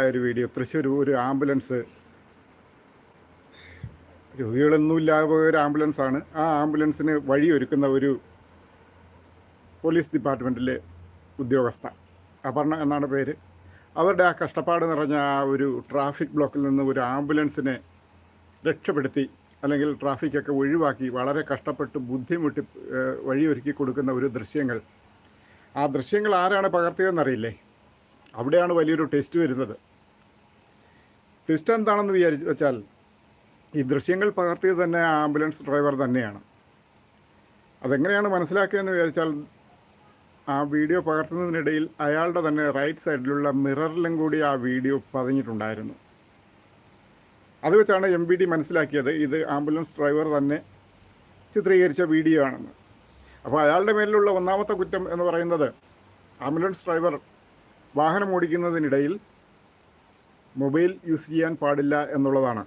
ഒരു വീഡിയോ. തൃശ്ശൂർ ഒരു ആംബുലൻസ്. രോഗികളൊന്നുമില്ലാതെ പോയ ഒരു ആംബുലൻസ് ആണ്. ആ ആംബുലൻസിന് വഴിയൊരുക്കുന്ന ഒരു പോലീസ് ഡിപ്പാർട്ട്മെന്റിലെ ഉദ്യോഗസ്ഥ അപർണ എന്നാണ് പേര്. അവരുടെ ആ കഷ്ടപ്പാട് നിറഞ്ഞ ആ ഒരു ട്രാഫിക് ബ്ലോക്കിൽ നിന്ന് ഒരു ആംബുലൻസിനെ രക്ഷപ്പെടുത്തി അല്ലെങ്കിൽ ട്രാഫിക്കൊക്കെ ഒഴിവാക്കി വളരെ കഷ്ടപ്പെട്ട് ബുദ്ധിമുട്ടി വഴിയൊരുക്കി കൊടുക്കുന്ന ഒരു ദൃശ്യങ്ങൾ. ആ ദൃശ്യങ്ങൾ ആരാണ് പകർത്തിയതെന്നറിയില്ലേ? അവിടെയാണ് വലിയൊരു ടെസ്റ്റ് വരുന്നത്. ടെസ്റ്റ് എന്താണെന്ന് വിചാരിച്ച് വെച്ചാൽ ഈ ദൃശ്യങ്ങൾ പകർത്തിയത് തന്നെ ആംബുലൻസ് ഡ്രൈവർ തന്നെയാണ്. അതെങ്ങനെയാണ് മനസ്സിലാക്കിയതെന്ന് വിചാരിച്ചാൽ ആ വീഡിയോ പകർത്തുന്നതിനിടയിൽ അയാളുടെ തന്നെ റൈറ്റ് സൈഡിലുള്ള മിററിലും കൂടി ആ വീഡിയോ പതിഞ്ഞിട്ടുണ്ടായിരുന്നു. അത് വെച്ചാണ് എം ബി ഡി മനസ്സിലാക്കിയത്. ഇത് ആംബുലൻസ് ഡ്രൈവർ തന്നെ ചിത്രീകരിച്ച വീഡിയോ ആണെന്ന്. അപ്പോൾ അയാളുടെ മേലിലുള്ള ഒന്നാമത്തെ കുറ്റം എന്ന് പറയുന്നത് ആംബുലൻസ് ഡ്രൈവർ വാഹനം ഓടിക്കുന്നതിനിടയിൽ മൊബൈൽ യൂസ് ചെയ്യാൻ പാടില്ല എന്നുള്ളതാണ്.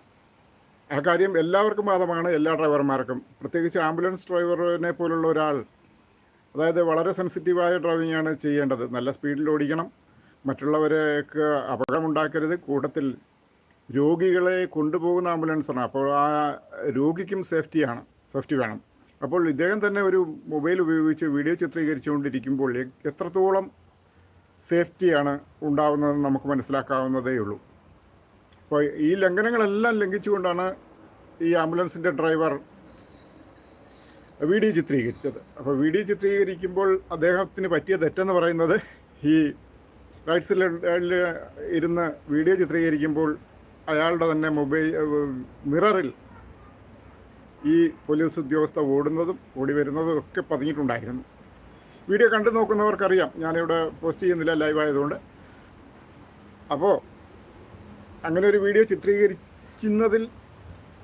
ആ കാര്യം എല്ലാവർക്കും ബാധമാണ് എല്ലാ ഡ്രൈവർമാർക്കും. പ്രത്യേകിച്ച് ആംബുലൻസ് ഡ്രൈവറിനെ പോലുള്ള ഒരാൾ അതായത് വളരെ സെൻസിറ്റീവായ ഡ്രൈവിംഗ് ആണ് ചെയ്യേണ്ടത്. നല്ല സ്പീഡിൽ ഓടിക്കണം. മറ്റുള്ളവരെയൊക്കെ അപകടമുണ്ടാക്കരുത്. കൂട്ടത്തിൽ രോഗികളെ കൊണ്ടുപോകുന്ന ആംബുലൻസാണ്. അപ്പോൾ ആ രോഗിക്കും സേഫ്റ്റിയാണ് സേഫ്റ്റി വേണം. അപ്പോൾ ഇദ്ദേഹം തന്നെ ഒരു മൊബൈൽ ഉപയോഗിച്ച് വീഡിയോ ചിത്രീകരിച്ചുകൊണ്ടിരിക്കുമ്പോൾ എത്രത്തോളം സേഫ്റ്റിയാണ് ഉണ്ടാവുന്നതെന്ന് നമുക്ക് മനസ്സിലാക്കാവുന്നതേ ഉള്ളൂ അപ്പോൾ ഈ ലംഘനങ്ങളെല്ലാം ലംഘിച്ചുകൊണ്ടാണ് ഈ ആംബുലൻസിന്റെ ഡ്രൈവർ വീഡിയോ ചിത്രീകരിച്ചത്. അപ്പോൾ വീഡിയോ ചിത്രീകരിക്കുമ്പോൾ അദ്ദേഹത്തിന് പറ്റിയ തെറ്റെന്ന് പറയുന്നത് ഈ റൈറ്റ് സൈഡിൽ ഇരുന്ന് വീഡിയോ ചിത്രീകരിക്കുമ്പോൾ അയാളുടെ തന്നെ മൊബൈൽ മിററിൽ ഈ പോലീസ് ഉദ്യോഗസ്ഥ ഓടുന്നതും ഓടി വരുന്നതും ഒക്കെ പതിഞ്ഞിട്ടുണ്ടായിരുന്നു. വീഡിയോ കണ്ടു നോക്കുന്നവർക്കറിയാം. ഞാനിവിടെ പോസ്റ്റ് ചെയ്യുന്നില്ല ലൈവ് ആയതുകൊണ്ട് അപ്പോൾ അങ്ങനെ ഒരു വീഡിയോ ചിത്രീകരിക്കുന്നതിൽ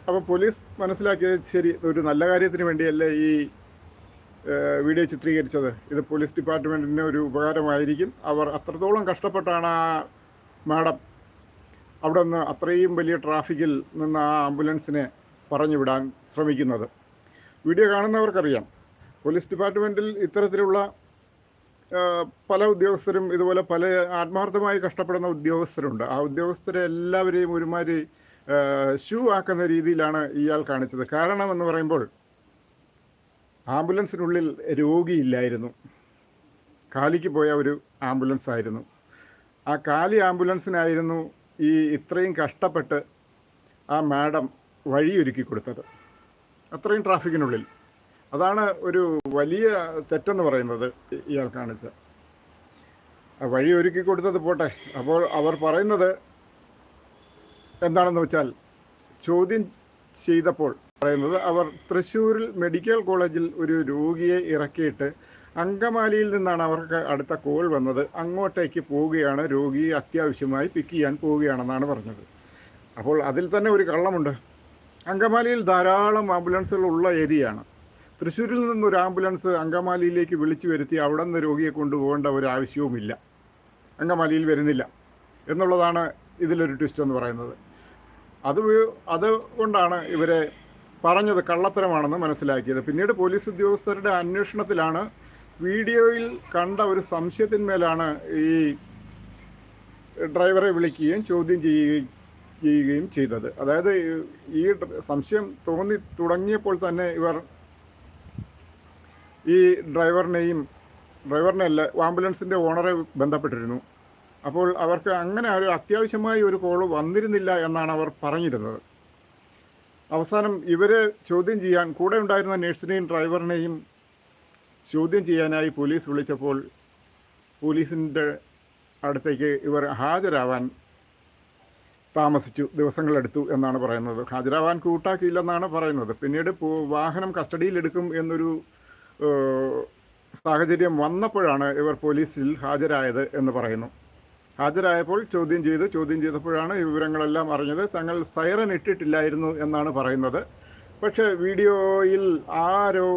അപ്പോൾ പോലീസ് മനസ്സിലാക്കിയത് ശരി ഒരു നല്ല കാര്യത്തിന് വേണ്ടിയല്ലേ ഈ വീഡിയോ ചിത്രീകരിച്ചത്. ഇത് പോലീസ് ഡിപ്പാർട്ട്മെന്റിന് ഒരു ഉപകാരമായിരിക്കും. അവർ അത്രത്തോളം കഷ്ടപ്പെട്ടാണ് ആ മാഡം അവിടെ നിന്ന് അത്രയും വലിയ ട്രാഫിക്കിൽ നിന്ന് ആ ആംബുലൻസിനെ പറഞ്ഞു വിടാൻ ശ്രമിക്കുന്നത്. വീഡിയോ കാണുന്നവർക്കറിയാം. പോലീസ് ഡിപ്പാർട്ട്മെന്റിൽ ഇത്തരത്തിലുള്ള പല ഉദ്യോഗസ്ഥരും ഇതുപോലെ പല ആത്മാർത്ഥമായി കഷ്ടപ്പെടുന്ന ഉദ്യോഗസ്ഥരുണ്ട്. ആ ഉദ്യോഗസ്ഥരെ എല്ലാവരെയും ഒരുമാതിരി ഷൂ ആക്കുന്ന രീതിയിലാണ് ഇയാൾ കാണിച്ചത്. കാരണം എന്ന് പറയുമ്പോൾ ആംബുലൻസിനുള്ളിൽ രോഗിയില്ലായിരുന്നു. കാലിക്ക് പോയ ഒരു ആംബുലൻസ് ആയിരുന്നു ആ കാലി ആംബുലൻസിനായിരുന്നു ഈ ഇത്രയും കഷ്ടപ്പെട്ട് ആ മാഡം വഴിയൊരുക്കി കൊടുത്തത്. അത്രയും ട്രാഫിക്കിനുള്ളിൽ. അതാണ് ഒരു വലിയ തെറ്റെന്ന് പറയുന്നത് ഇയാൾ കാണിച്ച. വഴി ഒരുക്കി കൊടുത്തത് പോട്ടെ. അപ്പോൾ അവർ പറയുന്നത് എന്താണെന്ന് വെച്ചാൽ ചോദ്യം ചെയ്തപ്പോൾ പറയുന്നത് അവർ തൃശ്ശൂരിൽ മെഡിക്കൽ കോളേജിൽ ഒരു രോഗിയെ ഇറക്കിയിട്ട് അങ്കമാലിയിൽ നിന്നാണ് അവർക്ക് അടുത്ത കോൾ വന്നത്. അങ്ങോട്ടേക്ക് പോവുകയാണ്. രോഗിയെ അത്യാവശ്യമായി പിക്ക് ചെയ്യാൻ പോവുകയാണെന്നാണ് പറഞ്ഞത്. അപ്പോൾ അതിൽ തന്നെ ഒരു കള്ളമുണ്ട്. അങ്കമാലിയിൽ ധാരാളം ആംബുലൻസുകൾ ഉള്ള ഏരിയയാണ്. തൃശ്ശൂരിൽ നിന്ന് ഒരു ആംബുലൻസ് അങ്കമാലിയിലേക്ക് വിളിച്ചു വരുത്തി അവിടെ നിന്ന് രോഗിയെ കൊണ്ടുപോകേണ്ട ഒരു ആവശ്യവുമില്ല. അങ്കമാലിയിൽ വരുന്നില്ല. എന്നുള്ളതാണ് ഇതിലൊരു ട്വിസ്റ്റ് എന്ന് പറയുന്നത്. അത് അതുകൊണ്ടാണ് ഇവരെ പറഞ്ഞത് കള്ളത്തരമാണെന്ന് മനസ്സിലാക്കിയത്. പിന്നീട് പോലീസ് ഉദ്യോഗസ്ഥരുടെ അന്വേഷണത്തിലാണ് വീഡിയോയിൽ കണ്ട ഒരു സംശയത്തിന്മേലാണ് ഈ ഡ്രൈവറെ വിളിക്കുകയും ചോദ്യം ചെയ്യുകയും ചെയ്യുകയും ചെയ്തത്. അതായത് ഈ സംശയം തോന്നി തുടങ്ങിയപ്പോൾ തന്നെ ഇവർ ഈ ഡ്രൈവറിനെയും ഡ്രൈവറിനെയല്ല ആംബുലൻസിന്റെ ഓണറെ ബന്ധപ്പെട്ടിരുന്നു. അപ്പോൾ അവർക്ക് അങ്ങനെ ഒരു അത്യാവശ്യമായി ഒരു കോൾ വന്നിരുന്നില്ല എന്നാണ് അവർ പറഞ്ഞിരുന്നത്. അവസാനം ഇവരെ ചോദ്യം ചെയ്യാൻ കൂടെ ഉണ്ടായിരുന്ന നഴ്സിനെയും ഡ്രൈവറിനെയും ചോദ്യം ചെയ്യാനായി പോലീസ് വിളിച്ചപ്പോൾ പോലീസിന്റെ അടുത്തേക്ക് ഇവർ ഹാജരാവാൻ താമസിച്ചു ദിവസങ്ങളെടുത്തു എന്നാണ് പറയുന്നത്. ഹാജരാവാൻ കൂട്ടാക്കിയില്ലെന്നാണ് പറയുന്നത്. പിന്നീട് വാഹനം കസ്റ്റഡിയിലെടുക്കും എന്നൊരു സാഹചര്യം വന്നപ്പോഴാണ് ഇവർ പോലീസിൽ ഹാജരായത് എന്ന് പറയുന്നു. ഹാജരായപ്പോൾ ചോദ്യം ചെയ്തു. ചോദ്യം ചെയ്തപ്പോഴാണ് ഈ വിവരങ്ങളെല്ലാം അറിഞ്ഞത്. തങ്ങൾ സൈറൻ ഇട്ടിട്ടില്ലായിരുന്നു എന്നാണ് പറയുന്നത്. പക്ഷേ വീഡിയോയിൽ ആരോ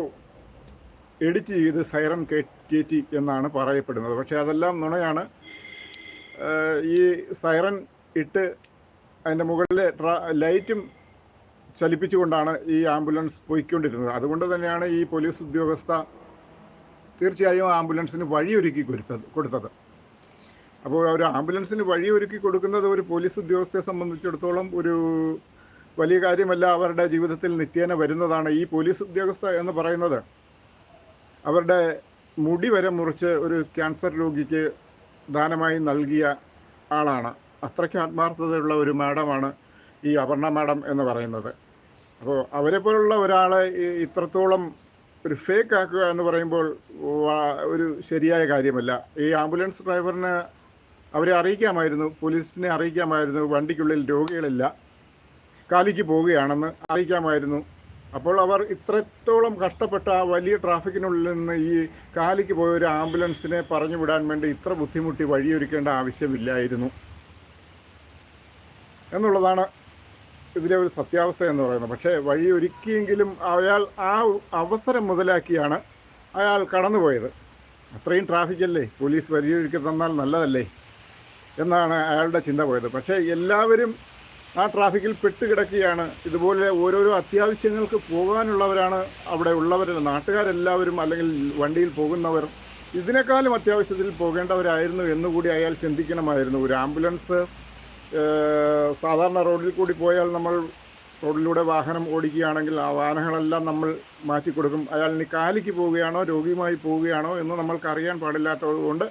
എഡിറ്റ് ചെയ്ത് സൈറൻ കയറ്റി എന്നാണ് പറയപ്പെടുന്നത്. പക്ഷേ അതെല്ലാം നുണയാണ്. ഈ സൈറൻ ഇട്ട് അതിന്റെ മുകളിലെ ലൈറ്റും ചലിപ്പിച്ചുകൊണ്ടാണ് ഈ ആംബുലൻസ് പോയിക്കൊണ്ടിരുന്നത്. അതുകൊണ്ട് തന്നെയാണ് ഈ പോലീസ് ഉദ്യോഗസ്ഥ തീർച്ചയായും ആംബുലൻസിന് വഴിയൊരുക്കി കൊടുത്തത് കൊടുത്തത്. അപ്പോൾ ഒരു ആംബുലൻസിന് വഴി ഒരുക്കി കൊടുക്കുന്നത് ഒരു പോലീസ് ഉദ്യോഗസ്ഥയെ സംബന്ധിച്ചിടത്തോളം ഒരു വലിയ കാര്യമല്ല. അവരുടെ ജീവിതത്തിൽ നിത്യേന വരുന്നതാണ്. ഈ പോലീസ് ഉദ്യോഗസ്ഥ എന്ന് പറയുന്നത് അവരുടെ മുടി വരെ മുറിച്ച് ഒരു ക്യാൻസർ രോഗിക്ക് ദാനമായി നൽകിയ ആളാണ്. അത്രയ്ക്ക് ആത്മാർത്ഥതയുള്ള ഒരു മാഡമാണ് ഈ അപർണ മാഡം എന്ന് പറയുന്നത്. അപ്പോൾ അവരെ പോലുള്ള ഒരാളെ ഇത്രത്തോളം ഒരു ഫേക്ക് ആക്കുക എന്ന് പറയുമ്പോൾ ഒരു ശരിയായ കാര്യമല്ല. ഈ ആംബുലൻസ് ഡ്രൈവറിന് അവരെ അറിയിക്കാമായിരുന്നു പോലീസിനെ അറിയിക്കാമായിരുന്നു വണ്ടിക്കുള്ളിൽ രോഗികളില്ല കാലിക്ക് പോവുകയാണെന്ന് അറിയിക്കാമായിരുന്നു. അപ്പോൾ അവർ ഇത്രത്തോളം കഷ്ടപ്പെട്ട ആ വലിയ ട്രാഫിക്കിനുള്ളിൽ നിന്ന് ഈ കാലിക്ക് പോയ ഒരു ആംബുലൻസിനെ പറഞ്ഞു വിടാൻ വേണ്ടി ഇത്ര ബുദ്ധിമുട്ടി വഴിയൊരുക്കേണ്ട ആവശ്യമില്ലായിരുന്നു. എന്നുള്ളതാണ് ഇതിലെ ഒരു സത്യാവസ്ഥ എന്ന് പറയുന്നത്. പക്ഷേ വഴി ഒരുക്കിയെങ്കിലും അയാൾ ആ അവസരം മുതലാക്കിയാണ് അയാൾ കടന്നുപോയത്. അത്രയും ട്രാഫിക്കല്ലേ? പോലീസ് വഴിയൊരുക്കി തന്നാൽ നല്ലതല്ലേ? എന്നാണ് അയാളുടെ ചിന്ത പോയത്. പക്ഷേ എല്ലാവരും ആ ട്രാഫിക്കിൽ പെട്ടുകിടക്കുകയാണ്. ഇതുപോലെ ഓരോരോ അത്യാവശ്യങ്ങൾക്ക് പോകാനുള്ളവരാണ് അവിടെ ഉള്ളവർ. നാട്ടുകാരെല്ലാവരും അല്ലെങ്കിൽ വണ്ടിയിൽ പോകുന്നവർ. ഇതിനേക്കാളും അത്യാവശ്യത്തിൽ പോകേണ്ടവരായിരുന്നു എന്നുകൂടി അയാൾ ചിന്തിക്കണമായിരുന്നു. ഒരു ആംബുലൻസ് സാധാരണ റോഡിൽ കൂടി പോയാൽ നമ്മൾ റോഡിലൂടെ വാഹനം ഓടിക്കുകയാണെങ്കിൽ ആ വാഹനങ്ങളെല്ലാം നമ്മൾ മാറ്റി കൊടുക്കും അയാൾ ഇനി കാലിക്ക് പോവുകയാണോ രോഗിയുമായി പോവുകയാണോ എന്ന് നമ്മൾക്ക് അറിയാൻ പാടില്ലാത്തതുകൊണ്ട്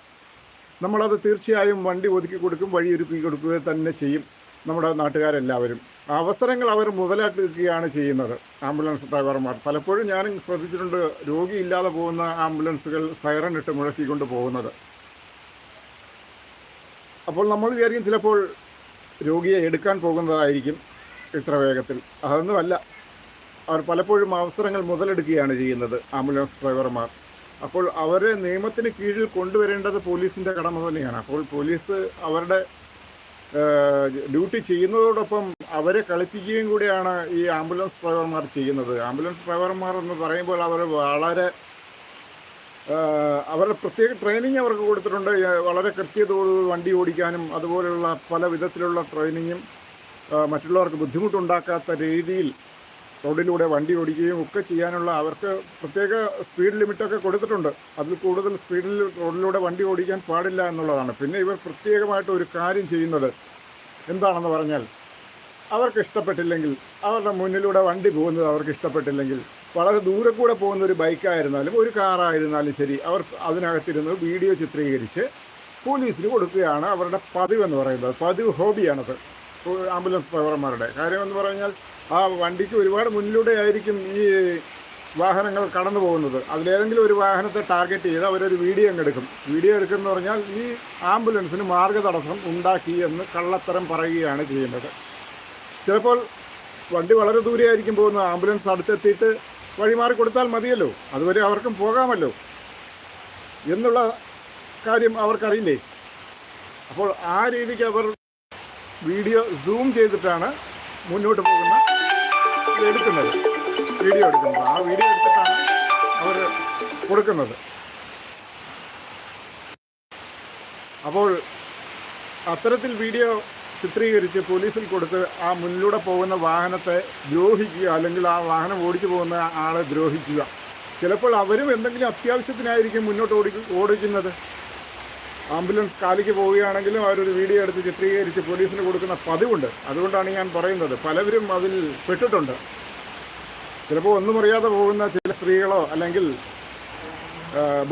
നമ്മളത് തീർച്ചയായും വണ്ടി ഒതുക്കി കൊടുക്കും വഴിയൊരുക്കി കൊടുക്കുക തന്നെ ചെയ്യും നമ്മുടെ നാട്ടുകാരെല്ലാവരും. അവസരങ്ങൾ അവർ മുതലാക്കുകയാണ് ചെയ്യുന്നത് ആംബുലൻസ് ഡ്രൈവർമാർ. പലപ്പോഴും ഞാനും ശ്രദ്ധിച്ചിട്ടുണ്ട് രോഗിയില്ലാതെ പോകുന്ന ആംബുലൻസുകൾ സൈറൺ ഇട്ട് മുഴക്കിക്കൊണ്ട് പോകുന്നത്. അപ്പോൾ നമ്മൾ വിചാരിക്കും ചിലപ്പോൾ രോഗിയെ എടുക്കാൻ പോകുന്നതായിരിക്കും ഇത്ര വേഗത്തിൽ. അതൊന്നുമല്ല. അവർ പലപ്പോഴും അവസരങ്ങൾ മുതലെടുക്കുകയാണ് ചെയ്യുന്നത് ആംബുലൻസ് ഡ്രൈവർമാർ. അപ്പോൾ അവരെ നിയമത്തിന് കീഴിൽ കൊണ്ടുവരേണ്ടത് പോലീസിന്റെ കടമ തന്നെയാണ്. അപ്പോൾ പോലീസ് അവരുടെ ഡ്യൂട്ടി ചെയ്യുന്നതോടൊപ്പം അവരെ കളിപ്പിക്കുകയും കൂടിയാണ് ഈ ആംബുലൻസ് ഡ്രൈവർമാർ ചെയ്യുന്നത്. ആംബുലൻസ് ഡ്രൈവർമാർ എന്ന് പറയുമ്പോൾ അവർ വളരെ അവരുടെ പ്രത്യേക ട്രെയിനിങ് അവർക്ക് കൊടുത്തിട്ടുണ്ട്. വളരെ കൃത്യതയോട് വണ്ടി ഓടിക്കാനും അതുപോലെയുള്ള പല വിധത്തിലുള്ള ട്രെയിനിങ്ങും മറ്റുള്ളവർക്ക് ബുദ്ധിമുട്ടുണ്ടാക്കാത്ത രീതിയിൽ റോഡിലൂടെ വണ്ടി ഓടിക്കുകയും ഒക്കെ ചെയ്യാനുള്ള അവർക്ക് പ്രത്യേക സ്പീഡ് ലിമിറ്റൊക്കെ കൊടുത്തിട്ടുണ്ട്. അതിൽ കൂടുതൽ സ്പീഡിൽ റോഡിലൂടെ വണ്ടി ഓടിക്കാൻ പാടില്ല എന്നുള്ളതാണ്. പിന്നെ ഇവർ പ്രത്യേകമായിട്ട് ഒരു കാര്യം ചെയ്യുന്നത് എന്താണെന്ന് പറഞ്ഞാൽ അവർക്ക് ഇഷ്ടപ്പെട്ടില്ലെങ്കിൽ അവരുടെ മുന്നിലൂടെ വണ്ടി പോകുന്നത് അവർക്ക് ഇഷ്ടപ്പെട്ടില്ലെങ്കിൽ വളരെ ദൂരെ കൂടെ പോകുന്ന ഒരു ബൈക്കായിരുന്നാലും ഒരു കാറായിരുന്നാലും ശരി അവർ അതിനകത്തിരുന്ന് വീഡിയോ ചിത്രീകരിച്ച് പോലീസിന് കൊടുക്കുകയാണ് അവരുടെ പതിവ് എന്ന് പറയുന്നത്. പതിവ് ഹോബിയാണത്. ആംബുലൻസ് ഡ്രൈവർമാരുടെ. കാര്യം എന്ന് പറഞ്ഞാൽ ആ വണ്ടിക്ക് ഒരുപാട് മുന്നിലൂടെ ആയിരിക്കും ഈ വാഹനങ്ങൾ കടന്നു പോകുന്നത്. അതിലേതെങ്കിലും ഒരു വാഹനത്തെ ടാർഗറ്റ് ചെയ്ത് അവരൊരു വീഡിയോ എടുക്കും. വീഡിയോ എടുക്കുമെന്ന് പറഞ്ഞാൽ ഈ ആംബുലൻസിന് മാർഗതടസ്സം ഉണ്ടാക്കി എന്ന് കള്ളത്തരം പറയുകയാണ് ചെയ്യുന്നത്. ചിലപ്പോൾ വണ്ടി വളരെ ദൂരെ ആയിരിക്കും പോകുന്നത്. ആംബുലൻസ് അടുത്തെത്തിയിട്ട് വഴിമാറി കൊടുത്താൽ മതിയല്ലോ. അതുവരെ അവർക്കും പോകാമല്ലോ. എന്നുള്ള കാര്യം അവർക്കറിയില്ലേ? അപ്പോൾ ആ രീതിക്ക് അവർ വീഡിയോ സൂം ചെയ്തിട്ടാണ് മുന്നോട്ട് പോകുന്ന എടുക്കുന്നത്. വീഡിയോ എടുക്കുന്നത്. ആ വീഡിയോ എടുത്തിട്ടാണ് അവർ കൊടുക്കുന്നത്. അപ്പോൾ അത്തരത്തിൽ വീഡിയോ ചിത്രീകരിച്ച് പോലീസിൽ കൊടുത്ത് ആ മുന്നിലൂടെ പോകുന്ന വാഹനത്തെ ദ്രോഹിക്കുക അല്ലെങ്കിൽ ആ വാഹനം ഓടിച്ചു പോകുന്ന ആളെ ദ്രോഹിക്കുക. ചിലപ്പോൾ അവരും എന്തെങ്കിലും അത്യാവശ്യത്തിനായിരിക്കും മുന്നോട്ട് ഓടി ഓടിക്കുന്നത്. ആംബുലൻസ് കാലിക്ക് പോവുകയാണെങ്കിലും അവരൊരു വീഡിയോ എടുത്ത് ചിത്രീകരിച്ച് പോലീസിന് കൊടുക്കുന്ന പതിവുണ്ട്. അതുകൊണ്ടാണ് ഞാൻ പറയുന്നത്. പലവരും അതിൽ പെട്ടിട്ടുണ്ട്. ചിലപ്പോൾ ഒന്നും അറിയാതെ പോകുന്ന ചില സ്ത്രീകളോ അല്ലെങ്കിൽ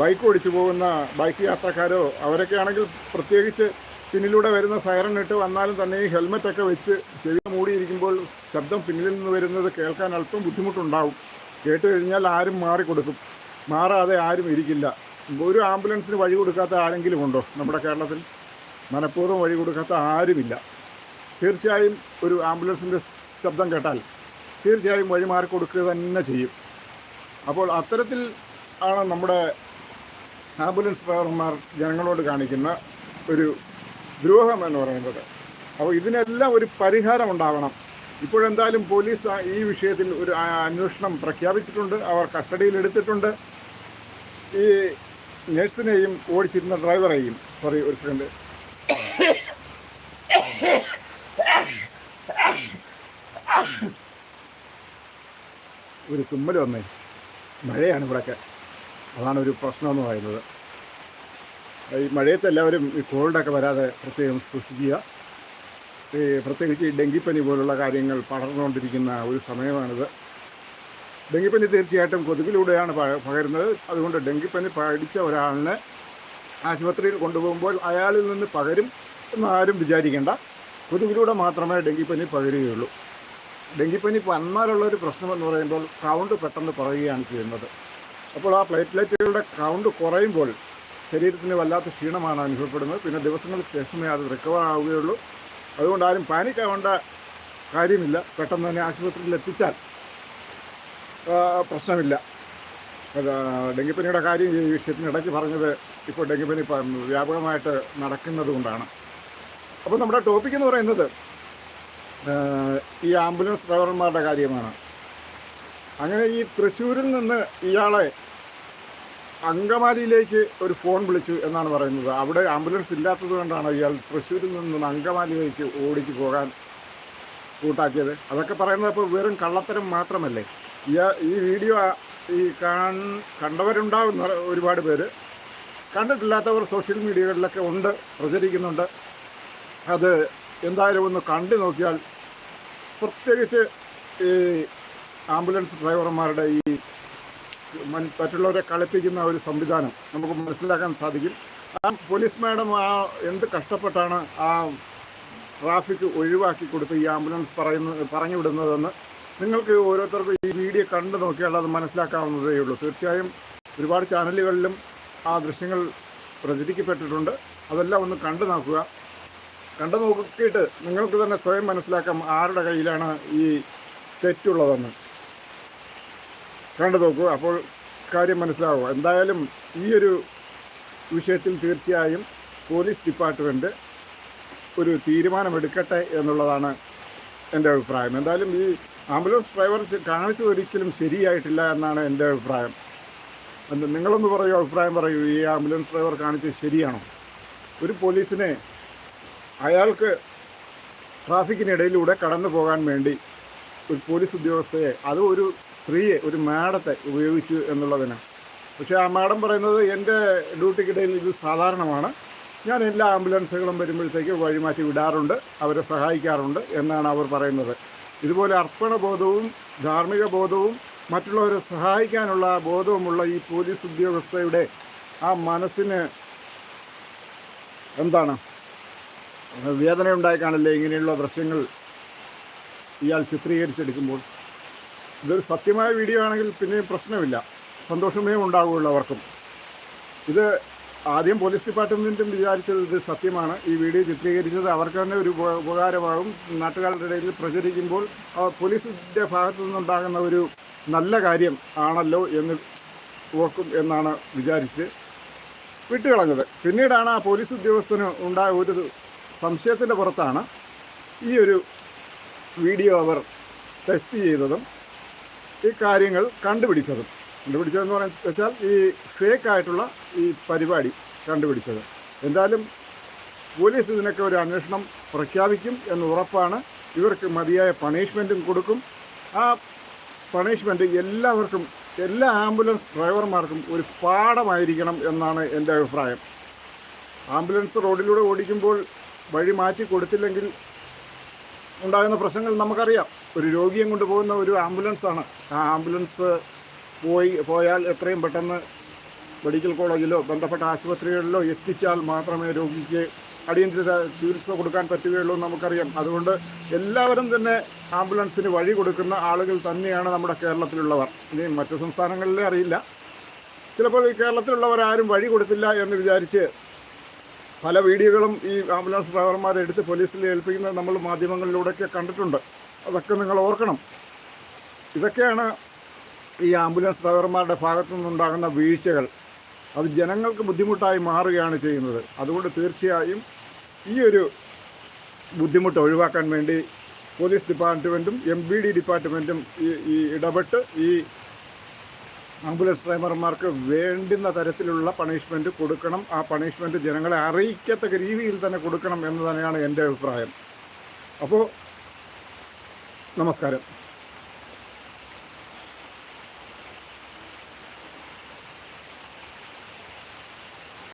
ബൈക്ക് ഓടിച്ചു പോകുന്ന ബൈക്ക് യാത്രക്കാരോ അവരൊക്കെ ആണെങ്കിൽ പ്രത്യേകിച്ച് പിന്നിലൂടെ വരുന്ന സൈറൺ ഇട്ട് വന്നാലും തന്നെ ഈ ഹെൽമെറ്റൊക്കെ വെച്ച് ചെവി മൂടിയിരിക്കുമ്പോൾ ശബ്ദം പിന്നിൽ നിന്ന് വരുന്നത് കേൾക്കാൻ അല്പം ബുദ്ധിമുട്ടുണ്ടാവും. കേട്ട് കഴിഞ്ഞാൽ ആരും മാറിക്കൊടുക്കും. മാറാതെ ആരും ഇരിക്കില്ല. ഒരു ആംബുലൻസിന് വഴി കൊടുക്കാത്ത ആരെങ്കിലും ഉണ്ടോ നമ്മുടെ കേരളത്തിൽ? മനഃപൂർവം വഴി കൊടുക്കാത്ത ആരുമില്ല. തീർച്ചയായും ഒരു ആംബുലൻസിന്റെ ശബ്ദം കേട്ടാൽ തീർച്ചയായും വഴി മാറി കൊടുക്കുക തന്നെ ചെയ്യും. അപ്പോൾ അത്തരത്തിൽ ആണ് നമ്മുടെ ആംബുലൻസ് ഡ്രൈവർമാർ ജനങ്ങളോട് കാണിക്കുന്ന ഒരു ദ്രോഹം എന്ന് പറയുന്നത്. അപ്പോൾ ഇതിനെല്ലാം ഒരു പരിഹാരം ഉണ്ടാവണം. ഇപ്പോഴെന്തായാലും പോലീസ് ഈ വിഷയത്തിൽ ഒരു അന്വേഷണം പ്രഖ്യാപിച്ചിട്ടുണ്ട്. അവർ കസ്റ്റഡിയിൽ എടുത്തിട്ടുണ്ട്. ഈ നഴ്സിനെയും ഓടിച്ചിരുന്ന ഡ്രൈവറെയും സോറി ഒരു സെക്കൻഡ് ഒരു തുമ്മൽ വന്നേ. മഴയാണ് ഇവിടെയൊക്കെ അതാണ് ഒരു പ്രശ്നം എന്ന് പറയുന്നത്. ഈ മഴയത്ത് എല്ലാവരും ഈ കോൾഡൊക്കെ വരാതെ പ്രത്യേകം സൂക്ഷിക്കുക. ഈ പ്രത്യേകിച്ച് ഈ ഡെങ്കിപ്പനി പോലുള്ള കാര്യങ്ങൾ പടർന്നുകൊണ്ടിരിക്കുന്ന ഒരു സമയമാണിത്. ഡെങ്കിപ്പനി തീർച്ചയായിട്ടും കൊതുകിലൂടെയാണ് പകരുന്നത്. അതുകൊണ്ട് ഡെങ്കിപ്പനി പഠിച്ച ഒരാളിനെ ആശുപത്രിയിൽ കൊണ്ടുപോകുമ്പോൾ അയാളിൽ നിന്ന് പകരും എന്ന് ആരും വിചാരിക്കേണ്ട. കൊതുകിലൂടെ മാത്രമേ ഡെങ്കിപ്പനി പകരുകയുള്ളൂ. ഡെങ്കിപ്പനി വന്നാലുള്ള ഒരു പ്രശ്നമെന്ന് പറയുമ്പോൾ കൗണ്ട് പെട്ടെന്ന് പറയുകയാണ് ചെയ്യുന്നത്. അപ്പോൾ ആ പ്ലേറ്റ്ലെറ്റുകളുടെ കൗണ്ട് കുറയുമ്പോൾ ശരീരത്തിന് വല്ലാത്ത ക്ഷീണമാണ് അനുഭവപ്പെടുന്നത്. പിന്നെ ദിവസങ്ങൾക്ക് ശേഷമേ അത് റിക്കവർ ആവുകയുള്ളൂ അതുകൊണ്ട് ആരും പാനിക് ആവേണ്ട കാര്യമില്ല. പെട്ടെന്ന് തന്നെ ആശുപത്രിയിൽ എത്തിച്ചാൽ പ്രശ്നമില്ല. ഡെങ്കിപ്പനിയുടെ കാര്യം ഈ വിഷയത്തിനിടയ്ക്ക് പറഞ്ഞത് ഇപ്പോൾ ഡെങ്കിപ്പനി വ്യാപകമായിട്ട് നടക്കുന്നത് കൊണ്ടാണ്. അപ്പോൾ നമ്മുടെ ടോപ്പിക് എന്ന് പറയുന്നത് ഈ ആംബുലൻസ് ഡ്രൈവർമാരുടെ കാര്യമാണ്. അങ്ങനെ ഈ തൃശ്ശൂരിൽ നിന്ന് ഇയാളെ അങ്കമാലിയിലേക്ക് ഒരു ഫോൺ വിളിച്ചു എന്നാണ് പറയുന്നത്. അവിടെ ആംബുലൻസ് ഇല്ലാത്തത് കൊണ്ടാണ് ഇയാൾ തൃശ്ശൂരിൽ നിന്ന് അങ്കമാലിയിലേക്ക് ഓടിച്ചു പോകാൻ കൂട്ടാക്കിയത്. അതൊക്കെ പറയുന്നത് അപ്പോൾ വെറും കള്ളത്തരം മാത്രമല്ലേ? ഈ ഈ വീഡിയോ ഈ കാൺ കണ്ടവരുണ്ടാകുന്ന ഒരുപാട് പേര് കണ്ടിട്ടില്ലാത്തവർ സോഷ്യൽ മീഡിയകളിലൊക്കെ ഉണ്ട് പ്രചരിക്കുന്നുണ്ട്. അത് എന്തായാലും ഒന്ന് കണ്ടു നോക്കിയാൽ പ്രത്യേകിച്ച് ഈ ആംബുലൻസ് ഡ്രൈവർമാരുടെ ഈ മറ്റുള്ളവരെ കളിപ്പിക്കുന്ന ഒരു സംവിധാനം നമുക്ക് മനസ്സിലാക്കാൻ സാധിക്കും. ആ പോലീസ് മാഡം ആ എന്ത് കഷ്ടപ്പെട്ടാണ് ആ ട്രാഫിക് ഒഴിവാക്കി കൊടുത്ത് ഈ ആംബുലൻസ് പറയുന്ന പറഞ്ഞു വിടുന്നതെന്ന് നിങ്ങൾക്ക് ഓരോരുത്തർക്കും ഈ വീഡിയോ കണ്ടു നോക്കിയാൽ അത് മനസ്സിലാക്കാവുന്നതേ ഉള്ളൂ. തീർച്ചയായും ഒരുപാട് ചാനലുകളിലും ആ ദൃശ്യങ്ങൾ പ്രചരിക്കപ്പെട്ടിട്ടുണ്ട്. അതെല്ലാം ഒന്ന് കണ്ടു നോക്കുക. കണ്ടു നോക്കിയിട്ട് നിങ്ങൾക്ക് തന്നെ സ്വയം മനസ്സിലാക്കാം ആരുടെ കയ്യിലാണ് ഈ തെറ്റുള്ളതെന്ന്. കണ്ടു നോക്കൂ. അപ്പോൾ കാര്യം മനസ്സിലാവും? എന്തായാലും ഈ ഒരു വിഷയത്തിൽ തീർച്ചയായും പോലീസ് ഡിപ്പാർട്ട്മെന്റ് ഒരു തീരുമാനമെടുക്കട്ടെ എന്നുള്ളതാണ് എന്റെ അഭിപ്രായം. എന്തായാലും ഈ ആംബുലൻസ് ഡ്രൈവർ ചെ- കാണിച്ചത് ഒരിക്കലും ശരിയായിട്ടില്ല എന്നാണ് എന്റെ അഭിപ്രായം. നിങ്ങളൊന്ന് പറയൂ അഭിപ്രായം പറയൂ. ഈ ആംബുലൻസ് ഡ്രൈവർ കാണിച്ചത് ശരിയാണോ? ഒരു പോലീസിനെ അയാൾക്ക് ട്രാഫിക്കിനിടയിലൂടെ കടന്നു പോകാൻ വേണ്ടി ഒരു പോലീസ് ഉദ്യോഗസ്ഥയെ അത് ഒരു സ്ത്രീയെ ഒരു മാഡത്തെ ഉപയോഗിച്ചു എന്നുള്ളതിനാണ്. പക്ഷേ ആ മാഡം പറയുന്നത് എന്റെ ഡ്യൂട്ടിക്കിടയിൽ ഇത് സാധാരണമാണ്. ഞാൻ എല്ലാ ആംബുലൻസുകളും വരുമ്പോഴത്തേക്ക് വഴിമാറ്റി വിടാറുണ്ട് അവരെ സഹായിക്കാറുണ്ട് എന്നാണ് അവർ പറയുന്നത്. ഇതുപോലെ അർപ്പണബോധവും ധാർമ്മിക ബോധവും മറ്റുള്ളവരെ സഹായിക്കാനുള്ള ബോധവുമുള്ള ഈ പോലീസ് ഉദ്യോഗസ്ഥയുടെ ആ മനസ്സിന് എന്താണ്? വേദന ഉണ്ടായി കാണില്ലേ? ഇങ്ങനെയുള്ള ദൃശ്യങ്ങൾ ഇയാൾ ചിത്രീകരിച്ചെടുക്കുമ്പോൾ ഇതൊരു സത്യമായ വീഡിയോ ആണെങ്കിൽ പിന്നെ പ്രശ്നമില്ല. സന്തോഷമേ ഉണ്ടാവുകയുള്ളൂ അവർക്കും. ഇത് ആദ്യം പോലീസ് ഡിപ്പാർട്ട്മെന്റും വിചാരിച്ചത് ഇത് സത്യമാണ്. ഈ വീഡിയോ ചിത്രീകരിച്ചത് അവർക്ക് തന്നെ ഒരു ഉപകാരമാകും. നാട്ടുകാരുടെ ഇടയിൽ പ്രചരിക്കുമ്പോൾ പോലീസിന്റെ ഭാഗത്തു നിന്നുണ്ടാകുന്ന ഒരു നല്ല കാര്യം ആണല്ലോ എന്ന് ഓർക്കും എന്നാണ് വിചാരിച്ച് വിട്ടുകളഞ്ഞത്. പിന്നീടാണ് ആ പോലീസ് ഉദ്യോഗസ്ഥന് ഉണ്ടായ ഒരു സംശയത്തിന്റെ പുറത്താണ് ഈ ഒരു വീഡിയോ അവർ ടെസ്റ്റ് ചെയ്തതും ഈ കാര്യങ്ങൾ കണ്ടുപിടിച്ചത്. കണ്ടുപിടിച്ചതെന്ന് പറഞ്ഞാൽ വെച്ചാൽ ഈ ഫേക്ക് ആയിട്ടുള്ള ഈ പരിപാടി കണ്ടുപിടിച്ചത്. എന്തായാലും പോലീസ് ഇതിനൊക്കെ ഒരു അന്വേഷണം പ്രഖ്യാപിക്കും എന്ന് ഉറപ്പാണ്. ഇവർക്ക് മതിയായ പണിഷ്മെന്റും കൊടുക്കും. ആ പണിഷ്മെന്റ് എല്ലാവർക്കും എല്ലാ ആംബുലൻസ് ഡ്രൈവർമാർക്കും ഒരു പാഠമായിരിക്കണം എന്നാണ് എന്റെ അഭിപ്രായം. ആംബുലൻസ് റോഡിലൂടെ ഓടിക്കുമ്പോൾ വഴി മാറ്റി കൊടുത്തില്ലെങ്കിൽ ഉണ്ടാകുന്ന പ്രശ്നങ്ങൾ നമുക്കറിയാം. ഒരു രോഗിയെ കൊണ്ടുപോകുന്ന ഒരു ആംബുലൻസാണ്. ആ ആംബുലൻസ് പോയി പോയാൽ എത്രയും പെട്ടെന്ന് മെഡിക്കൽ കോളേജിലോ ബന്ധപ്പെട്ട ആശുപത്രികളിലോ എത്തിച്ചാൽ മാത്രമേ രോഗിക്ക് അടിയന്തര ചികിത്സ കൊടുക്കാൻ പറ്റുകയുള്ളൂ നമുക്കറിയാം. അതുകൊണ്ട് എല്ലാവരും തന്നെ ആംബുലൻസിന് വഴി കൊടുക്കുന്ന ആളുകൾ തന്നെയാണ് നമ്മുടെ കേരളത്തിലുള്ളവർ. ഇനി മറ്റു സംസ്ഥാനങ്ങളിലെ അറിയില്ല. ചിലപ്പോൾ ഈ കേരളത്തിലുള്ളവർ ആരും വഴി കൊടുത്തില്ല എന്ന് വിചാരിച്ച് പല വീഡിയോകളും ഈ ആംബുലൻസ് ഡ്രൈവർമാരെ എടുത്ത് പോലീസിൽ ഏൽപ്പിക്കുന്നത് നമ്മൾ മാധ്യമങ്ങളിലൂടെയൊക്കെ കണ്ടിട്ടുണ്ട്. അതൊക്കെ നിങ്ങൾ ഓർക്കണം. ഇതൊക്കെയാണ് ഈ ആംബുലൻസ് ഡ്രൈവർമാരുടെ ഭാഗത്തു നിന്നുണ്ടാകുന്ന വീഴ്ചകൾ. അത് ജനങ്ങൾക്ക് ബുദ്ധിമുട്ടായി മാറുകയാണ് ചെയ്യുന്നത്. അതുകൊണ്ട് തീർച്ചയായും ഈ ഒരു ബുദ്ധിമുട്ട് ഒഴിവാക്കാൻ വേണ്ടി പോലീസ് ഡിപ്പാർട്ട്മെന്റും എം ബി ഡി ഡിപ്പാർട്ട്മെന്റും ഈ ഇടപെട്ട് ഈ ആംബുലൻസ് ഡ്രൈവർമാർക്ക് വേണ്ടുന്ന തരത്തിലുള്ള പണിഷ്മെന്റ് കൊടുക്കണം. ആ പണിഷ്മെന്റ് ജനങ്ങളെ അറിയിക്കത്തക്ക രീതിയിൽ തന്നെ കൊടുക്കണം എന്ന് തന്നെയാണ് എന്റെ അഭിപ്രായം. അപ്പോൾ നമസ്കാരം.